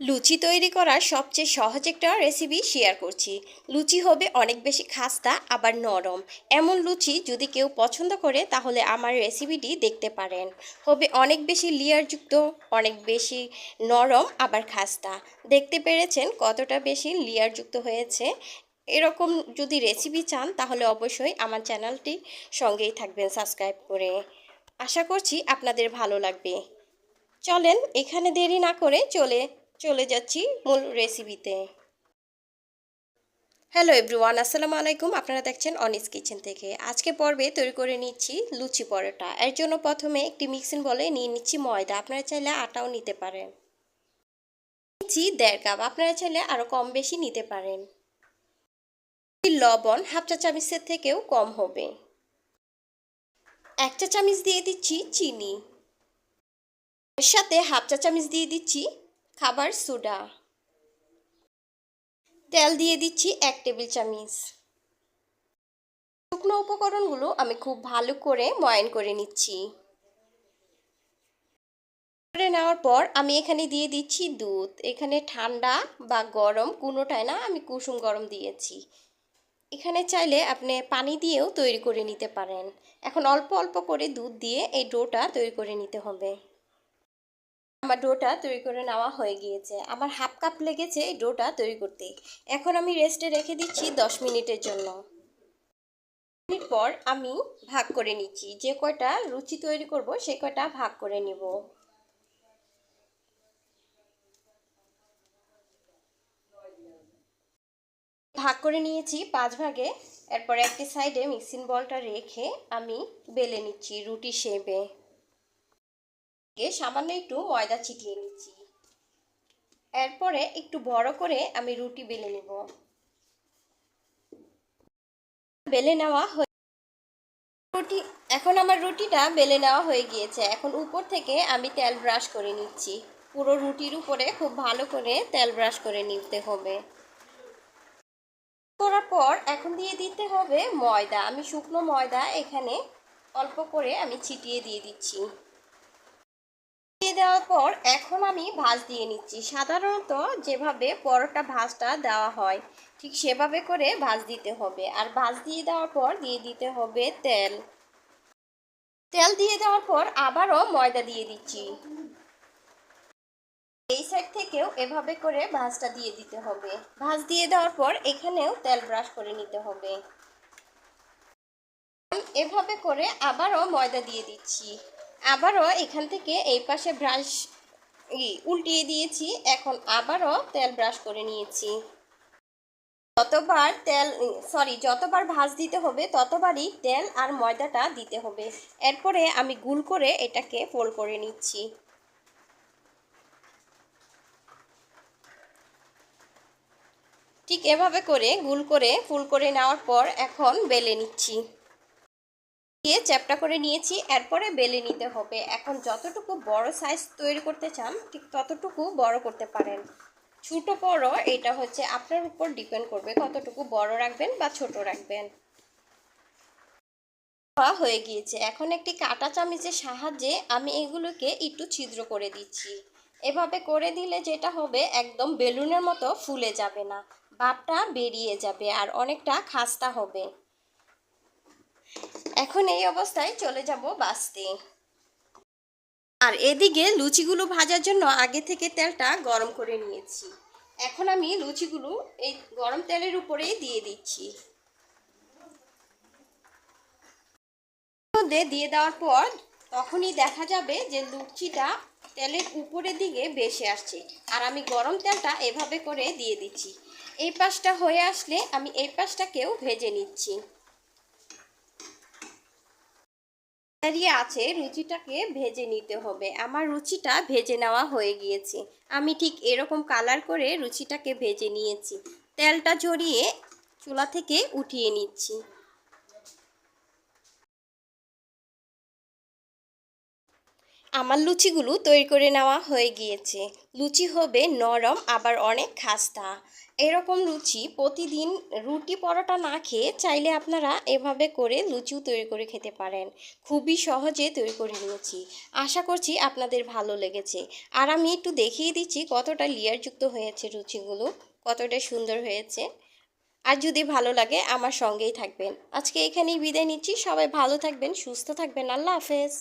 লুচি তৈরি করার সবচেয়ে সহজ একটা রেসিপি শেয়ার করছি। লুচি হবে অনেক বেশি খাস্তা, আবার নরম। এমন লুচি যদি কেউ পছন্দ করে, তাহলে আমার রেসিপিটি দেখতে পারেন। হবে অনেক বেশি লেয়ারযুক্ত অনেক বেশি নরম, আবার খাস্তা। দেখতে পেরেছেন কতটা বেশি লেয়ারযুক্ত হয়েছে? এরকম যদি রেসিপি চান, তাহলে অবশ্যই আমার চ্যানেলটি সঙ্গেই থাকবেন সাবস্ক্রাইব করে। আশা করছি আপনাদের ভালো লাগবে। চলেন, এখানে দেরি না করে চলে চলে যাচ্ছি মূল রেসিপিতে হ্যালো এভরিওয়ান আসসালামু আলাইকুম। আপনারা দেখছেন অনিস কিচেন থেকে। আজকে পর্বে তৈরি করে নিচ্ছি লুচি পরোটা। এর জন্য প্রথমে একটি মিক্সিং বলে নিয়ে নিচ্ছি ময়দা। আপনারা চাইলে আটাও নিতে পারেন। নিচ্ছি দেড় কাপ। আপনারা চাইলে আরও কম বেশি নিতে পারেন। লবণ, হাফ চা চামচের থেকেও কম হবে। এক চা চামচ দিয়ে দিচ্ছি চিনি। এর সাথে হাফ চা চামচ দিয়ে দিচ্ছি খাবার সোডা। তেল দিয়ে দিচ্ছি এক টেবিল চামচ। শুকনো উপকরণগুলো আমি খুব ভালো করে ময়ান করে নিচ্ছি। করে নেওয়ার পর আমি এখানে দিয়ে দিচ্ছি দুধ। এখানে ঠান্ডা বা গরম কোনোটাই না, আমি কুসুম গরম দিয়েছি। এখানে চাইলে আপনি পানি দিয়েও তৈরি করে নিতে পারেন। এখন অল্প অল্প করে দুধ দিয়ে এই ডোটা তৈরি করে নিতে হবে। আমার ডোটা তৈরি করে নেওয়া হয়ে গিয়েছে। আমার হাফ কাপ লেগেছে এই ডোটা তৈরি করতে এখন আমি রেস্টে রেখে দিচ্ছি দশ মিনিটের জন্য। মিনিট পর আমি ভাগ করে নিচ্ছি। যে কয়টা রুচি তৈরি করব, সে কয়টা ভাগ করে নিব। ভাগ করে নিয়েছি পাঁচ ভাগে। এরপর একটি সাইডে মিক্সিং বলটা রেখে আমি বেলে নিচ্ছি রুটি শেপে। সামান্য একটু ময়দা ছিটিয়ে নিচ্ছি। এরপরে একটু বড় করে আমি রুটি বেলে নেব। বেলে নেওয়া হয়ে রুটি, এখন আমার রুটিটা বেলে নেওয়া হয়ে গিয়েছে। এখন উপর থেকে আমি তেল ব্রাশ করে নিচ্ছি। পুরো রুটির উপরে খুব ভালো করে তেল ব্রাশ করে নিতে হবে। করার পর এখন দিয়ে দিতে হবে ময়দা। আমি শুকনো ময়দা এখানে অল্প করে আমি ছিটিয়ে দিয়ে দিচ্ছি। দেওয়ার পর এখন আমি ভাজ দিয়ে নিচ্ছি। সাধারণত যেভাবে পরোটা ভাজটা দেওয়া হয়, ঠিক সেভাবে করে ভাজ দিতে হবে। আর ভাজ দিয়ে দেওয়ার পর দিয়ে দিতে হবে তেল। তেল দিয়ে দেওয়ার পর আবারও ময়দা দিয়ে দিচ্ছি। এই সাইড থেকেও এভাবে করে ভাজটা দিয়ে দিতে হবে। ভাজ দিয়ে দেওয়ার পর এখানেও তেল ব্রাশ করে নিতে হবে। এভাবে করে আবারও ময়দা দিয়ে দিচ্ছি। আবারও এখান থেকে এই পাশে ব্রাশ উল্টিয়ে দিয়েছি। এখন আবারও তেল ব্রাশ করে নিয়েছি। যতবার তেল সরি যতবার ভাজ দিতে হবে, ততবারই তেল আর ময়দাটা দিতে হবে। এরপরে আমি গুল করে এটাকে ফোল্ড করে নিচ্ছি। ঠিক এভাবে করে গুল করে ফুল করে নেওয়ার পর এখন বেলে নিচ্ছি। দিয়ে চ্যাপটা করে নিয়েছি, এরপরে বেলে নিতে হবে। এখন যতটুকু বড় সাইজ তৈরি করতে চান, ঠিক ততটুকু বড় করতে পারেন। ছোটো বড়, এটা হচ্ছে আপনার উপর ডিপেন্ড করবে কতটুকু বড় রাখবেন বা ছোট রাখবেন। হয়ে গিয়েছে। এখন একটি কাটা চামিচের সাহায্যে আমি এগুলোকে একটু ছিদ্র করে দিচ্ছি। এভাবে করে দিলে যেটা হবে, একদম বেলুনের মতো ফুলে যাবে না বাপটা বেরিয়ে যাবে আর অনেকটা খাস্তা হবে। এখন এই অবস্থায় চলে যাব বাঁচতে আর এদিকে লুচিগুলো ভাজার জন্য আগে থেকে তেলটা গরম করে নিয়েছি। এখন আমি লুচিগুলো এই গরম তেলের উপরেই দিয়ে দিচ্ছি। মধ্যে দিয়ে দেওয়ার পর তখনই দেখা যাবে যে লুচিটা তেলের উপরের দিকে বেসে আসছে। আর আমি গরম তেলটা এভাবে করে দিয়ে দিচ্ছি। এই পাশটা হয়ে আসলে আমি এই পাশটাকেও ভেজে নিচ্ছি। দাঁড়িয়ে আছে, রুচিটাকে ভেজে নিতে হবে। আমার রুচিটা ভেজে নেওয়া হয়ে গিয়েছে। আমি ঠিক এরকম কালার করে রুচিটাকে ভেজে নিয়েছি। তেলটা ঝরিয়ে চুলা থেকে উঠিয়ে নিচ্ছি। আমার লুচিগুলো তৈরি করে নেওয়া হয়ে গিয়েছে। লুচি হবে নরম, আবার অনেক খাস্তা। এরকম লুচি প্রতিদিন রুটি পরোটা না খেয়ে চাইলে আপনারা এভাবে করে লুচিও তৈরি করে খেতে পারেন। খুবই সহজে তৈরি করে নিয়েছি। আশা করছি আপনাদের ভালো লেগেছে। আর আমি একটু দেখিয়ে দিচ্ছি কতটা লেয়ারযুক্ত হয়েছে লুচিগুলো, কতটা সুন্দর হয়েছে। আর যদি ভালো লাগে আমার সঙ্গেই থাকবেন। আজকে এখানেই বিদায় নিচ্ছি। সবাই ভালো থাকবেন, সুস্থ থাকবেন। আল্লাহ হাফেজ।